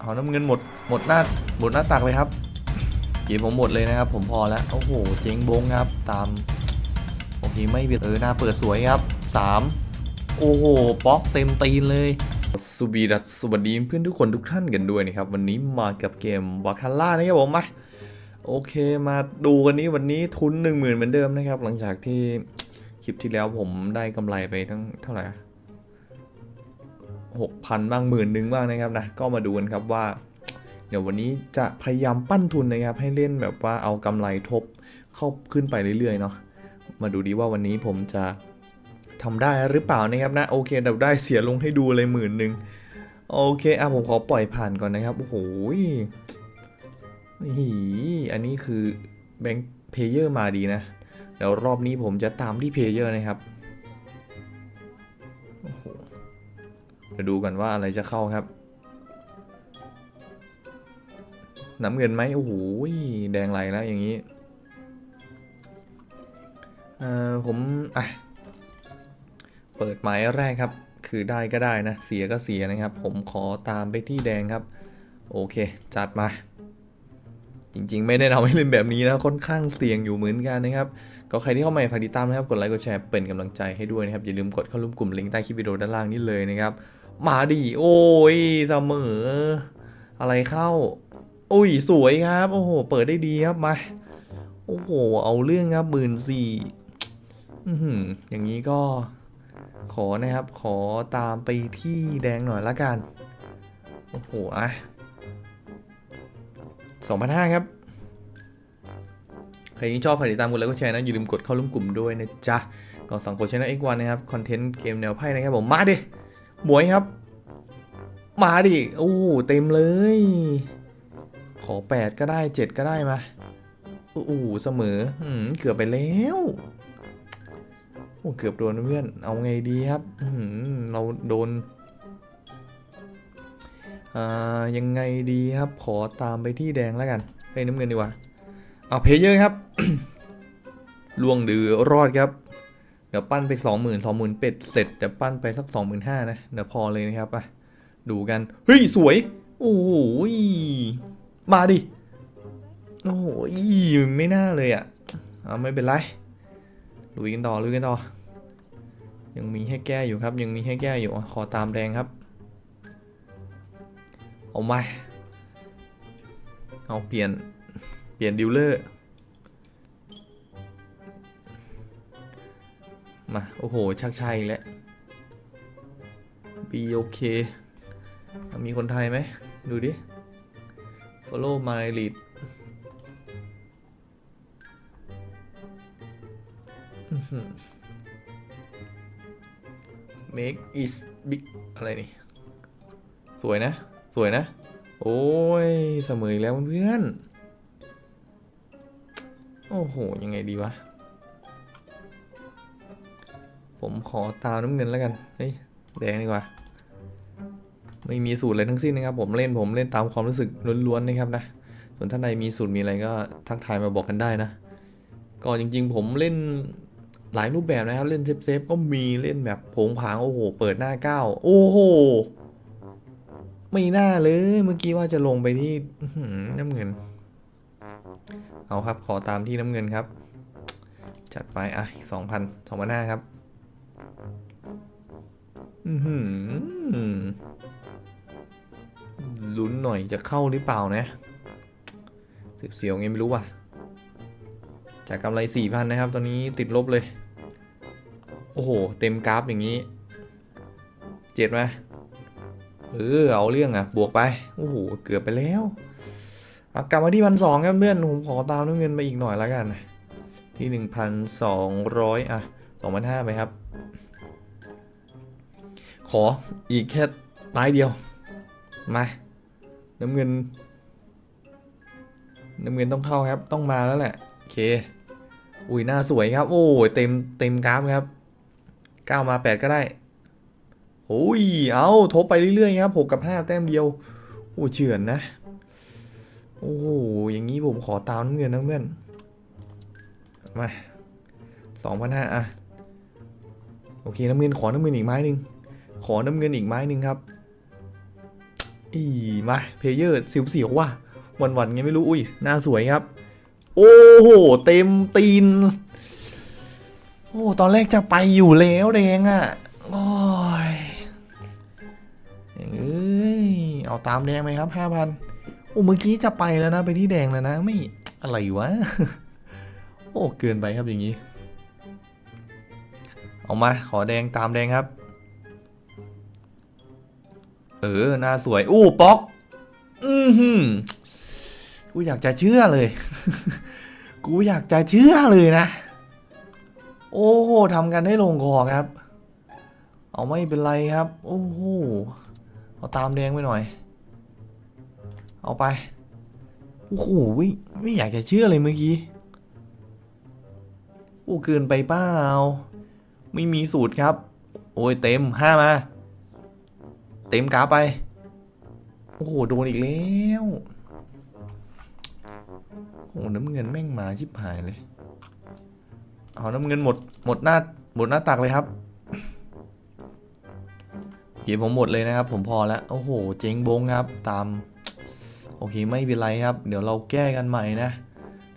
เอาน้ำเงินหมดหมดหน้าหมดหน้าตักเลยครับเกมผมหมดเลยนะครับ ผมพอแล้วโอ้โหเจ๊งบงครับ ตามโอเคไม่เบียดเออหน้าเปิดสวยครับสามโอ้โหป๊อกเต็มตีนเลยสุบีดัสสวัสดีเพื่อนทุกคนทุกท่านกันด้วยนะครับ วันนี้มากับเกมวาคาร่านะครับผมมาโอเคมาดูกันนี้วันนี้ทุน 1 0,000 เหมือนเดิมนะครับ หลังจากที่คลิปที่แล้วผมได้กำไรไปทั้งเท่าไหร่ อะหกพันบ้างหมื่นหนึ่งบ้างนะครับนะก็มาดูกันครับว่า เดี๋ยววันนี้จะพยายามปั้นทุนนะครับ ให้เล่นแบบว่าเอากำไรทบเข้าขึ้นไปเรื่อยๆเนาะมาดูดีว่าวันนี้ผมจะทำได้หรือเปล่านะครับนะโอเคเราได้เสียลงให้ดูเลยหมื่นหนึ่งโอเคอะผมขอปล่อยผ่านก่อนนะครับโอ้โหหีอันนี้คือแบงค์เพเยอร์มาดีนะเดี๋ยวรอบนี้ผมจะตามที่เพเยอร์นะครับ มาดูกันว่าอะไรจะเข้าครับ น้ำเงินไหมโอ้โหแดงไหลแล้วอย่างนี้ เอ่อผมอะเปิดหมายแรกครับ คือได้ก็ได้นะ เสียก็เสียนะครับ ผมขอตามไปที่แดงครับ โอเค จัดมา จริงๆ ไม่ได้เอาให้เล่นแบบนี้นะค่อนข้างเสี่ยงอยู่เหมือนกันนะครับก็ใครที่เข้ามาฝากติดตามนะครับ กดไลค์ กดแชร์ เป็นกำลังใจให้ด้วยนะครับ อย่าลืมกดเข้าร่วมกลุ่มลิงก์ใต้คลิปวิดีโอด้านล่างนี้เลยนะครับ มาดิโอ้ยเสมอ อะไรเข้า อุ้ยสวยครับ โอ้โห เปิดได้ดีครับมาโอ้โห เอาเรื่องครับหมื่นสี่อือหือย่างนี้ก็ขอนะครับ ขอตามไปที่แดงหน่อยละกัน โอ้โห อะสองพันห้าครับ ใครที่ชอบฝากติดตามกดไลค์กดแชร์นะ อย่าลืมกดเข้าร่วมกลุ่มด้วยนะจ๊ะก็สังกดช anel X1 นะครับ คอนเทนต์เกมแนวไพ่นะครับผม มาดิ หมวยครับ มาดิโอ้เต็มเลย ขอ 8 ก็ได้ 7 ก็ได้มาโอ้เสมออืมเกือบไปแล้วโอ้เกือบโดนเพื่อน เอาไงดีครับอืมเราโดนอ่ายังไงดีครับขอตามไปที่แดงแล้วกันไปน้ำเงินดีกว่าเอาเพเยอร์ครับล่วงดือรอดครับ เดี๋ยวปั้นไปสองหมื่นสองหมื่นเป็ดเสร็จจะปั้นไปสักสองหมื่นห้านะเดี๋ยวพอเลยนะครับอะดูกันเฮ้ยสวย โอ้โหยมาดิโอ้โหยไม่น่าเลยอะเอาไม่เป็นไรลุยกันต่อลุยกันต่อ ยังมีให้แก้อยู่ครับ ยังมีให้แก้อยู่ขอตามแดงครับ เอามาเอาเปลี่ยนเปลี่ยนดิวเลอร์ มา โอ้โห ชักชัยแล้ว B โอเค มีคนไทยไหม ดูดิ follow my lead อื้อหือ make is big อะไรนี่ สวยนะ สวยนะ โอ้ยเสมออีกแล้วเพื่อน โอ้โห ยังไงดีวะ ผมขอตามน้ำเงินแล้วกัน เฮ้ย แดงดีกว่า ไม่มีสูตรอะไรทั้งสิ้นนะครับ ผมเล่นผมเล่นตามความรู้สึกล้วนๆนะครับนะ ส่วนท่านใดมีสูตรมีอะไรก็ทักทายมาบอกกันได้นะ ก็จริง ๆ ผมเล่นหลายรูปแบบนะครับ เล่นเซฟๆก็มีเล่นแบบผงผางโอ้โห เปิดหน้าก้าวโอ้โห ไม่น่าเลยเมื่อกี้ว่าจะลงไปที่น้ำเงิน เอาครับขอตามที่น้ำเงินครับ จัดไปอะสองพันสองพันห้าครับ ลุ้นหน่อยจะเข้าหรือเปล่านะสิบเสียวๆไงไม่รู้ว่ะ จากกำไรสี่พันนะครับ ตอนนี้ติดลบเลย โอ้โห เต็มกราฟอย่างนี้ เจ็ดไหมเออ เอาเรื่องอะ บวกไป โอ้โห เกือบไปแล้วกลับมาที่พันสองครับเพื่อน ผมขอตามน้ำเงินไปอีกหน่อยแล้วกัน ที่หนึ่งพันสองร้อยอะ สองพันห้าไปครับ ขออีกแค่ไม้เดียว มาน้ำเงิน น้ำเงินต้องเข้าครับ ต้องมาแล้วแหละ โอเค อุ้ยหน้าสวยครับ โอ้ยเต็มเต็มกราฟครับเก้ามาแปดก็ได้โอ้ย เอาทบไปเรื่อยๆครับหกกับห้าแต้มเดียว โอ้เฉือนนะ โอ้โห อย่างนี้ผมขอตามน้ำเงินนะเพื่อน มาสองพันห้าอะ โอเคน้ำเงินขอน้ำเงินอีกไม้หนึ่งขอน้ำเงินอีกไม้หนึ่งครับอีมาเพลเยอร์สิวเสียวๆว่ะวันวันๆไงไม่รู้อุ้ยหน้าสวยครับ โอ้โหเต็มตีน โอ้ตอนแรกจะไปอยู่แล้วแดงอะ่ะโอ้ยเอ้ยเอาตามแดงไหมครับห้าพันโอ้เมื่อกี้จะไปแล้วนะไปที่แดงแล้วนะ ไม่อะไรวะโอ้เกินไปครับอย่างนี้ เอามา ขอแดงตามแดงครับ เออ หน้าสวย อู้ป๊อก อือหือกูอยากจะเชื่อเลย กูอยากจะเชื่อเลยนะ โอ้โหทำกันให้ลงคอครับ เอาไม่เป็นไรครับ โอ้โห เอาตามแดงไปหน่อย เอาไป โอ้โห ไม่ไม่อยากจะเชื่อเลยเมื่อกี้ โอ้เกินไปเปล่า ไม่มีสูตรครับ โอ้ยเต็มห้ามา เต็มกราฟไป โอ้โหโดนอีกแล้วโอ้หน้ำเงินแม่งมาชิบหายเลย เอาน้ำเงินหมดหมดหน้าหมดหน้าตักเลยครับโอเคผมหมดเลยนะครับ ผมพอแล้วโอ้โห เจ๊งบงครับ ตาม โอเคไม่เป็นไรครับ เดี๋ยวเราแก้กันใหม่นะ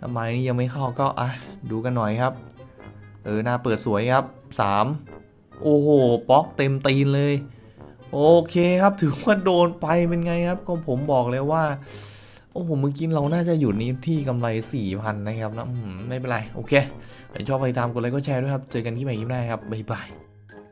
ทำไมนี่ยังไม่เข้าก็อะดูกันหน่อยครับ เออหน้าเปิดสวยครับสามโอ้โหป๊อกเต็มตีนเลย โอเคครับถือว่าโดนไปเป็นไงครับ ก็ผมบอกเลยว่า โอ้โหเมื่อกี้เราน่าจะอยู่นี้ที่กำไร 4,000 นะครับนะไม่เป็นไร โอเคถ้าชอบไปตามกดไลค์ก็แชร์ด้วยครับ เจอกันที่ใหม่คลิปหน้าครับ บ๊ายบาย